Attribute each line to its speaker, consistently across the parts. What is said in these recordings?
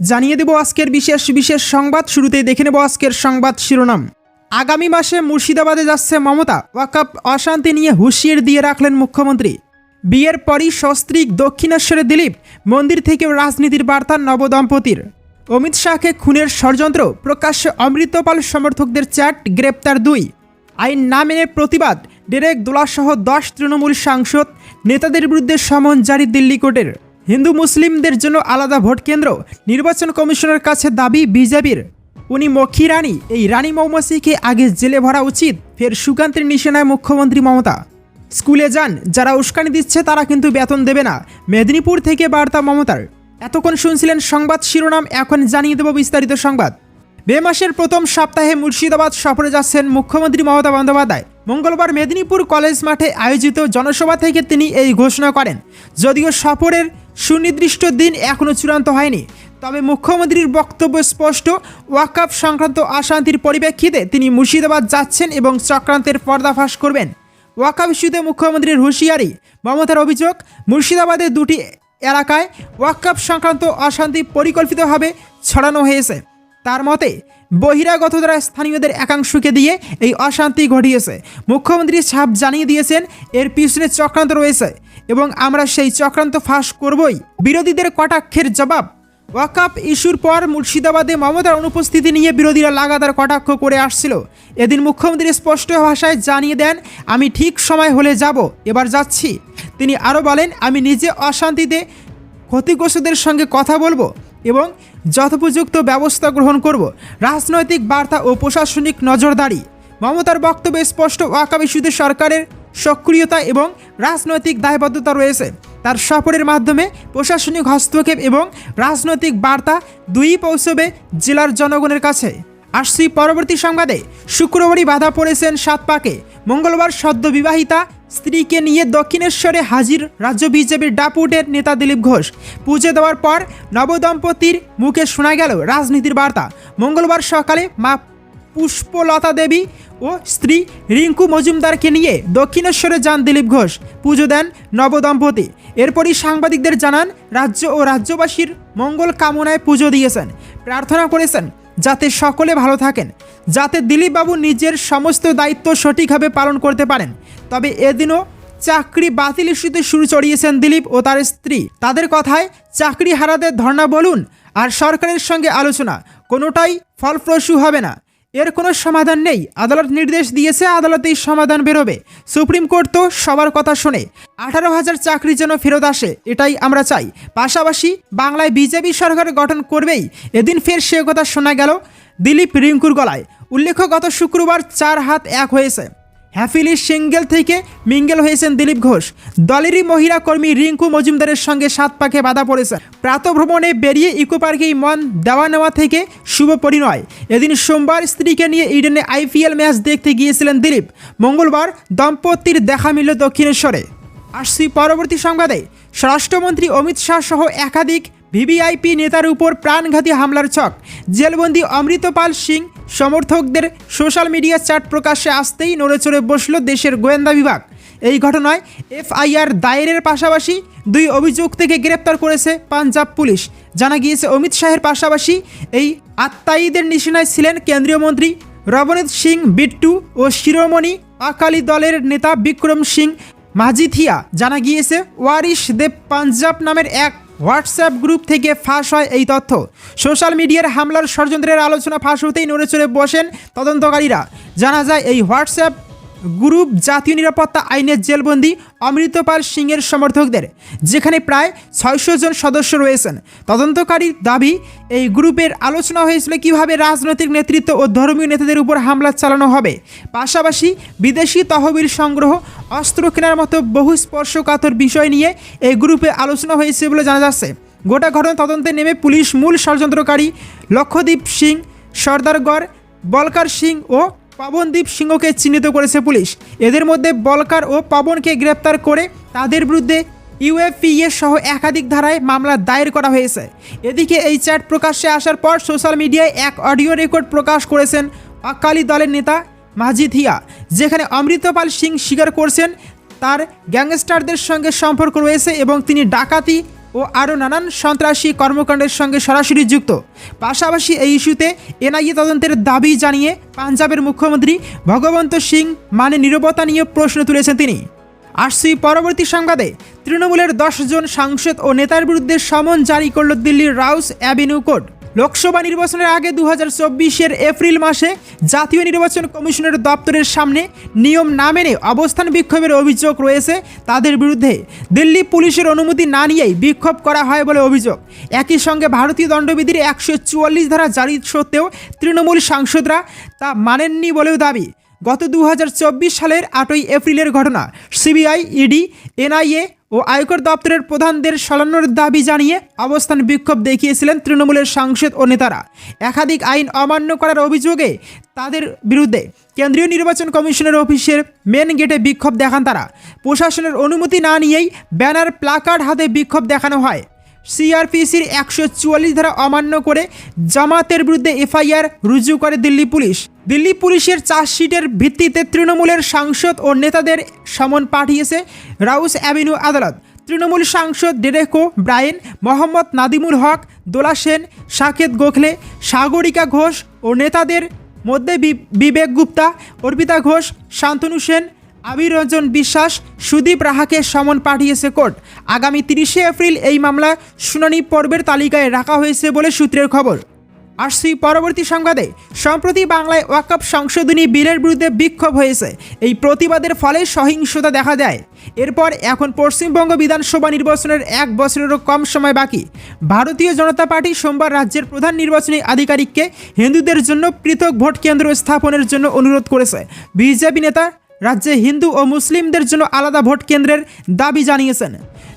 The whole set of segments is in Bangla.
Speaker 1: জানিয়ে দেব আজকের বিশেষ বিশেষ সংবাদ। শুরুতেই দেখে নেব আজকের সংবাদ শিরোনাম। আগামী মাসে মুর্শিদাবাদে যাচ্ছে মমতা। ওয়াকাপ অশান্তি নিয়ে হুঁশিয়ার দিয়ে রাখলেন মুখ্যমন্ত্রী। বিয়ের পরই সস্ত্রীক দক্ষিণেশ্বরে দিলীপ। মন্দির থেকে রাজনীতির বার্তা নবদম্পতির। অমিত শাহকে খুনের ষড়যন্ত্র। প্রকাশ্যে অমৃতপাল সমর্থকদের চ্যাট, গ্রেপ্তার দুই। আইন না মেনে প্রতিবাদ। ডেরেক দোলাসহ দশ তৃণমূল সাংসদ। নেতাদের বিরুদ্ধে সমন জারি দিল্লি কোর্টের। হিন্দু মুসলিমদের জন্য আলাদা ভোট কেন্দ্র, নির্বাচন কমিশনের কাছে দাবি বিজেপির। উনি মক্ষী রানী, এই রানী মৌমাছিকে আগে জেলে ভরা উচিত, ফের সুকান্তের নিশানায় মুখ্যমন্ত্রী মমতা। স্কুলে যান, যারা উস্কানি দিচ্ছে তারা কিন্তু বেতন দেবে না, মেদিনীপুর থেকে বার্তা মমতার। এতক্ষণ শুনছিলেন সংবাদ শিরোনাম, এখন জানিয়ে দেব বিস্তারিত সংবাদ। মে মাসের প্রথম সপ্তাহে মুর্শিদাবাদ সফরে যাচ্ছেন মুখ্যমন্ত্রী মমতা বন্দ্যোপাধ্যায়। মঙ্গলবার মেদিনীপুর কলেজ মাঠে আয়োজিত জনসভা থেকে তিনি এই ঘোষণা করেন, যদিও সফরের সুনির্দিষ্ট দিন এখনও চূড়ান্ত হয়নি। তবে মুখ্যমন্ত্রীর বক্তব্য স্পষ্ট। ওয়াকাপ সংক্রান্ত অশান্তির পরিপ্রেক্ষিতে তিনি মুর্শিদাবাদ যাচ্ছেন এবং চক্রান্তের পর্দাফাশ করবেন। ওয়াকাপ ইস্যুতে মুখ্যমন্ত্রীর হুঁশিয়ারি, মমতার অভিযোগ, মুর্শিদাবাদের দুটি এলাকায় ওয়াকাপ সংক্রান্ত অশান্তি পরিকল্পিতভাবে ছড়ানো হয়েছে। তার মতে বহিরাগত দ্বারা স্থানীয়দের একাংশকে দিয়ে এই অশান্তি ঘটিয়েছে। মুখ্যমন্ত্রী সাহেব জানিয়ে দিয়েছেন, এর পিছনে চক্রান্ত রয়েছে। এবং আমরা সেই চক্রান্ত ফাঁস করবই। বিরোধীদের কটাক্ষের জবাব। ওয়াকাপ ইস্যুর পর মুর্শিদাবাদে মমতার অনুপস্থিতি নিয়ে বিরোধীরা লাগাতার কটাক্ষ করে আসছিল। এদিন মুখ্যমন্ত্রী স্পষ্ট ভাষায় জানিয়ে দেন, আমি ঠিক সময় হলে যাব, এবার যাচ্ছি। তিনি আরও বলেন, আমি নিজে অশান্তিতে ক্ষতিগ্রস্তদের সঙ্গে কথা বলব এবং যথোপযুক্ত ব্যবস্থা গ্রহণ করব। রাজনৈতিক বার্তা ও প্রশাসনিক নজরদারি। মমতার বক্তব্যে স্পষ্ট ওয়াকাপ ইস্যুতে সরকারের সক্রিয়তা এবং রাজনৈতিক দায়বদ্ধতা রয়েছে। তার সফরের মাধ্যমে প্রশাসনিক হস্তক্ষেপ এবং রাজনৈতিক বার্তা দুই পৌঁছবে জেলার জনগণের কাছে। আসছি পরবর্তী সংবাদে। শুক্রবারই বাধা পড়েছেন সাত পাকে। মঙ্গলবার সদ্য বিবাহিতা স্ত্রীকে নিয়ে দক্ষিণেশ্বরে হাজির রাজ্য বিজেপির ডাপুটের নেতা দিলীপ ঘোষ। পুজো দেওয়ার পর নবদম্পতির মুখে শোনা গেল রাজনীতির বার্তা। মঙ্গলবার সকালে মা পুষ্পলতা দেবী ও স্ত্রী রিঙ্কু মজুমদারকে নিয়ে দক্ষিণেশ্বরে যান দিলীপ ঘোষ। পুজো দেন নবদম্পতি। এরপরই সাংবাদিকদের জানান, রাজ্য ও রাজ্যবাসীর মঙ্গল কামনায় পুজো দিয়েছেন। প্রার্থনা করেছেন যাতে সকলে ভালো থাকেন, যাতে দিলীপবাবু নিজের সমস্ত দায়িত্ব সঠিকভাবে পালন করতে পারেন। তবে এদিনও চাকরি বাতিল ইস্যুতে শুরু চড়িয়েছেন দিলীপ ও তার স্ত্রী। তাদের কথায় চাকরি হারাদের ধর্ণা বলুন আর সরকারের সঙ্গে আলোচনা, কোনোটাই ফলপ্রসূ হবে না। এর কোনো সমাধান নেই। আদালত নির্দেশ দিয়েছে, আদালতেই সমাধান বেরোবে। সুপ্রিম কোর্ট তো সবার কথা শোনে। আঠারো হাজার চাকরি যেন ফেরত আসে, এটাই আমরা চাই। পাশাপাশি বাংলায় বিজেপি সরকার গঠন করবেই। এদিন ফের সে কথা শোনা গেল দিলীপ রিঙ্কুর গলায়। উল্লেখ্য, গত শুক্রবার চার হাত এক হয়েছে। হ্যাফিলি সিঙ্গেল থেকে মিঙ্গেল হয়েছেন দিলীপ ঘোষ। দলেরই মহিলা কর্মী রিঙ্কু মজুমদারের সঙ্গে সাত পাখে বাধা পড়েছেন প্রাতভ্রমণে বেরিয়ে ইকো পার্কেই মন দেওয়া নেওয়া থেকে শুভ পরিণয়। এদিন সোমবার স্ত্রীকে নিয়ে ইডেনে আইপিএল ম্যাচ দেখতে গিয়েছিলেন দিলীপ। মঙ্গলবার দম্পতির দেখা মিলল দক্ষিণেশ্বরে। আসছি পরবর্তী সংবাদে। স্বরাষ্ট্রমন্ত্রী অমিত শাহ সহ একাধিক ভিভিআইপি নেতার উপর প্রাণঘাতী হামলার ছক। জেলবন্দি অমৃতপাল সিং সমর্থকদের সোশ্যাল মিডিয়া চ্যাট প্রকাশ্যে আসতেই নড়েচড়ে বসল দেশের গোয়েন্দা বিভাগ। এই ঘটনায় এফআইআর দায়েরের পাশাপাশি দুই অভিযুক্তকে গ্রেপ্তার করেছে পাঞ্জাব পুলিশ। জানা গিয়েছে, অমিত শাহের পাশাপাশি এই আত্মায়ীদের নিশানায় ছিলেন কেন্দ্রীয় মন্ত্রী রবনীত সিং বিট্টু ও শিরোমণি আকালি দলের নেতা বিক্রম সিং মাজিথিয়া। জানা গিয়েছে, ওয়ারিশ দেব পাঞ্জাব নামের এক হোয়াটসঅ্যাপ গ্রুপ থেকে ফাঁস হয় এই তথ্য। সোশ্যাল মিডিয়ার হামলার ষড়যন্ত্রের আলোচনা ফাঁস হতেই নড়ে চড়ে বসেন তদন্তকারীরা। জানা যায়, এই হোয়াটসঅ্যাপ গ্রুপ জাতীয় নিরাপত্তা আইনের জেলবন্দি অমৃতপাল সিংয়ের সমর্থকদের, যেখানে প্রায় ছয়শো জন সদস্য রয়েছেন। তদন্তকারীর দাবি, এই গ্রুপের আলোচনা হয়েছিল কীভাবে রাজনৈতিক নেতৃত্ব ও ধর্মীয় নেতাদের উপর হামলা চালানো হবে। পাশাপাশি বিদেশি তহবিল সংগ্রহ, অস্ত্র কেনার মতো বহু স্পর্শকাতর বিষয় নিয়ে এই গ্রুপে আলোচনা হয়েছে বলে জানা যাচ্ছে। গোটা ঘটনা তদন্তে নেমে পুলিশ মূল ষড়যন্ত্রকারী লক্ষদ্বীপ সিং, সর্দারগড়, বলকার সিং ও পবনদীপ সিংহকে চিহ্নিত করেছে পুলিশ। এদের মধ্যে বলকার ও পবনকে গ্রেপ্তার করে তাদের বিরুদ্ধে ইউএফপিএ সহ একাধিক ধারায় মামলা দায়ের করা হয়েছে। এদিকে এই চ্যাট প্রকাশ্যে আসার পর সোশ্যাল মিডিয়ায় এক অডিও রেকর্ড প্রকাশ করেছেন অকালি দলের নেতা মাজিথিয়া যেখানে অমৃতপাল সিং স্বীকার করছেন তার গ্যাংস্টারদের সঙ্গে সম্পর্ক রয়েছে এবং তিনি ডাকাতি ও আরও নানান সন্ত্রাসী কর্মকাণ্ডের সঙ্গে সরাসরি যুক্ত। পাশাপাশি এই ইস্যুতে এনআইএ তদন্তের দাবি জানিয়ে পাঞ্জাবের মুখ্যমন্ত্রী ভগবন্ত সিং মানে নিরবতা নিয়ে প্রশ্ন তুলেছেন তিনি। আসছি পরবর্তী সংবাদে। তৃণমূলের দশজন সাংসদ ও নেতার বিরুদ্ধে সমন জারি করল দিল্লির রাউস অ্যাভিনিউ কোর্ট। লোকসভা নির্বাচনের আগে দু হাজার এপ্রিল মাসে জাতীয় নির্বাচন কমিশনের দপ্তরের সামনে নিয়ম না মেনে অবস্থান বিক্ষোভের অভিযোগ রয়েছে। তাদের বিরুদ্ধে দিল্লি পুলিশের অনুমতি না নিয়েই বিক্ষোভ করা হয় বলে অভিযোগ। একই সঙ্গে ভারতীয় দণ্ডবিধির একশো চুয়াল্লিশ ধারা জারি সত্ত্বেও তৃণমূল সাংসদরা তা মানেননি বলেও দাবি। গত দু হাজার চব্বিশ সালের আটই এপ্রিলের ঘটনা সিবিআই, ইডি, এনআইএ ও আয়কর দপ্তরের প্রধানদের সরানোর দাবি জানিয়ে অবস্থান বিক্ষোভ দেখিয়েছিলেন তৃণমূলের সাংসদ ও নেতারা। একাধিক আইন অমান্য করার অভিযোগে তাদের বিরুদ্ধে কেন্দ্রীয় নির্বাচন কমিশনের অফিসের মেন গেটে বিক্ষোভ দেখান তারা। প্রশাসনের অনুমতি না নিয়েই ব্যানার, প্লাকার্ড হাতে বিক্ষোভ দেখানো হয়। সিআরপিসির একশো চুয়াল্লিশ ধারা অমান্য করে জামাতের বিরুদ্ধে এফআইআর রুজু করে দিল্লি পুলিশ। দিল্লি পুলিশের চার্জশিটের ভিত্তিতে তৃণমূলের সাংসদ ও নেতাদের সমন পাঠিয়েছে রাউস অ্যাভিনিউ আদালত। তৃণমূল সাংসদ ডেরেকো ব্রায়েন, মোহাম্মদ নাদিমুল হক, দোলা সেন, সাকেত গোখলে, সাগরিকা ঘোষ ও নেতাদের মধ্যে বিবেক গুপ্তা, অর্পিতা ঘোষ, শান্তনু সেন আবির রঞ্জন বিশ্বাস, সুদীপ রাহাকে সমন পাঠিয়েছে কোর্ট। আগামী তিরিশে এপ্রিল এই মামলা শুনানি পর্বের তালিকায় রাখা হয়েছে বলে সূত্রের খবর। আসছি পরবর্তী সংবাদে। সম্প্রতি বাংলায় ওয়াকআপ সংশোধনী বিলের বিরুদ্ধে বিক্ষোভ হয়েছে। এই প্রতিবাদের ফলে সহিংসতা দেখা দেয়। এরপর এখন পশ্চিমবঙ্গ বিধানসভা নির্বাচনের এক বছরেরও কম সময় বাকি। ভারতীয় জনতা পার্টি সোমবার রাজ্যের প্রধান নির্বাচনী আধিকারিককে হিন্দুদের জন্য পৃথক ভোট কেন্দ্র স্থাপনের জন্য অনুরোধ করেছে। বিজেপি নেতা রাজ্যে হিন্দু ও মুসলিমদের জন্য আলাদা ভোট কেন্দ্রের দাবি জানিয়েছেন।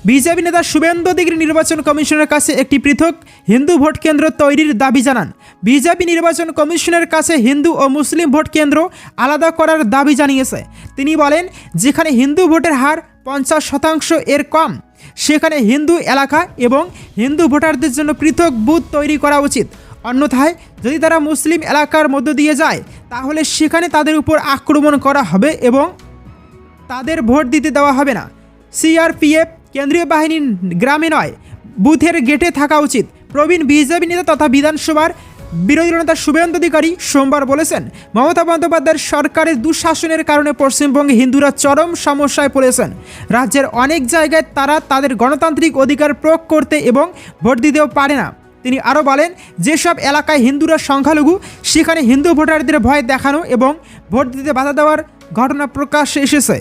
Speaker 1: বিজেপি নেতা শুভেন্দু অধিকারী নির্বাচন কমিশনের কাছে একটি পৃথক হিন্দু ভোট কেন্দ্র তৈরির দাবি জানান। বিজেপি নির্বাচন কমিশনের কাছে হিন্দু ও মুসলিম ভোট কেন্দ্র আলাদা করার দাবি জানিয়েছে। তিনি বলেন, যেখানে হিন্দু ভোটের হার পঞ্চাশ শতাংশ এর কম, সেখানে হিন্দু এলাকা এবং হিন্দু ভোটারদের জন্য পৃথক বুথ তৈরি করা উচিত। অন্যথায় যদি তারা মুসলিম এলাকার মধ্য দিয়ে যায়, তাহলে সেখানে তাদের উপর আক্রমণ করা হবে এবং তাদের ভোট দিতে দেওয়া হবে না। সিআরপিএফ, কেন্দ্রীয় বাহিনী গ্রামে নয়, বুথের গেটে থাকা উচিত। প্রবীণ বিজেপি নেতা তথা বিধানসভার বিরোধী নেতা শুভেন্দু অধিকারী সোমবার বলেছেন, মমতা বন্দ্যোপাধ্যায়ের সরকারের দুঃশাসনের কারণে পশ্চিমবঙ্গে হিন্দুরা চরম সমস্যায় পড়েছেন। রাজ্যের অনেক জায়গায় তারা তাদের গণতান্ত্রিক অধিকার প্রয়োগ করতে এবং ভোট দিতেও পারে না। তিনি আরও বলেন, যেসব এলাকায় হিন্দুরা সংখ্যালঘু, সেখানে হিন্দু ভোটারদের ভয় দেখানো এবং ভোট দিতে বাধা দেওয়ার ঘটনা প্রকাশ্যে এসেছে।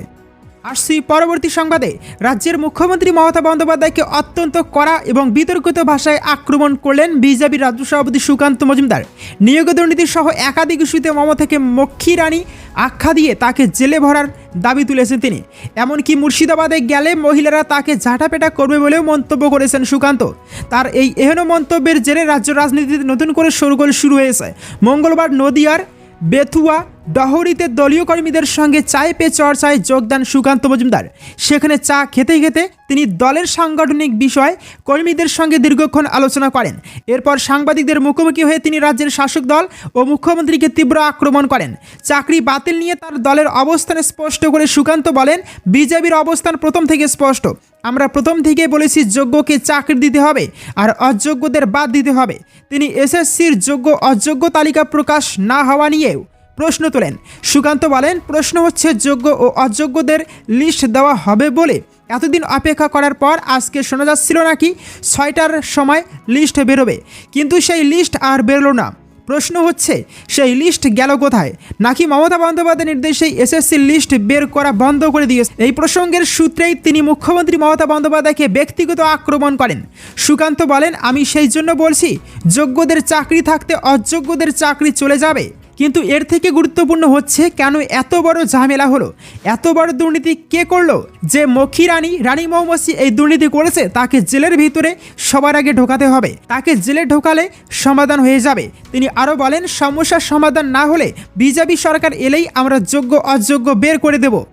Speaker 1: আসছি পরবর্তী সংবাদে রাজ্যের মুখ্যমন্ত্রী মমতা বন্দ্যোপাধ্যায়কে অত্যন্ত কড়া এবং বিতর্কিত ভাষায় আক্রমণ করলেন বিজেপি রাজ্য সভাপতি সুকান্ত মজুমদার। নিয়োগ দুর্নীতি সহ একাধিক ইস্যুতে মমতাকে মক্ষী রানী আখ্যা দিয়ে তাকে জেলে ভরার দাবি তুলেছেন তিনি। এমনকি মুর্শিদাবাদে গেলে মহিলারা তাকে ঝাঁটাপেটা করবে বলেও মন্তব্য করেছেন সুকান্ত। তার এই এহেন মন্তব্যের জেরে রাজ্য রাজনীতিতে নতুন করে সরগোল শুরু হয়েছে। মঙ্গলবার নদিয়ার বেথুয়া ডহরিতে দলীয় কর্মীদের সঙ্গে চায় পে চর্চায় যোগদান সুকান্ত মজুমদার। সেখানে চা খেতে খেতে তিনি দলের সাংগঠনিক বিষয় কর্মীদের সঙ্গে দীর্ঘক্ষণ আলোচনা করেন। এরপর সাংবাদিকদের মুখোমুখি হয়ে তিনি রাজ্যের শাসক দল ও মুখ্যমন্ত্রীকে তীব্র আক্রমণ করেন। চাকরি বাতিল নিয়ে তার দলের অবস্থান স্পষ্ট করে সুকান্ত বলেন, বিজেপির অবস্থান প্রথম থেকে স্পষ্ট। আমরা প্রথম থেকেই বলেছি যোগ্যকে চাকরি দিতে হবে আর অযোগ্যদের বাদ দিতে হবে। তিনি এসএসসির যোগ্য অযোগ্য তালিকা প্রকাশ না হওয়া নিয়েও প্রশ্ন তোলেন। সুকান্ত বলেন, প্রশ্ন হচ্ছে, যোগ্য ও অযোগ্যদের লিস্ট দেওয়া হবে বলে। এতদিন অপেক্ষা করার পর আজকে শোনা যাচ্ছিল নাকি ছয়টার সময় লিস্ট বেরোবে। কিন্তু সেই লিস্ট আর বেরোলো না। প্রশ্ন হচ্ছে, সেই লিস্ট গেল কোথায়? নাকি মমতা বন্দ্যোপাধ্যায়ের নির্দেশে এসএসসি লিস্ট বের করা বন্ধ করে দিয়েছে? এই প্রসঙ্গের সূত্রেই তিনি মুখ্যমন্ত্রী মমতা বন্দ্যোপাধ্যায়কে ব্যক্তিগত আক্রমণ করেন। সুকান্ত বলেন, আমি সেই জন্য বলছি, যোগ্যদের চাকরি থাকতে অযোগ্যদের চাকরি চলে যাবে। কিন্তু এর থেকে গুরুত্বপূর্ণ হচ্ছে কেন এত বড় ঝামেলা হলো? এত বড় দুর্নীতি কে করল? যে মক্ষী রানী রানী মৌমসি এই দুর্নীতি করেছে, তাকে জেলের ভিতরে সবার আগে ঢোকাতে হবে। তাকে জেলে ঢোকালে সমাধান হয়ে যাবে। তিনি আরও বলেন, সমস্যার সমাধান না হলে বিজেপি সরকার এলেই আমরা যোগ্য, অযোগ্য বের করে দেব।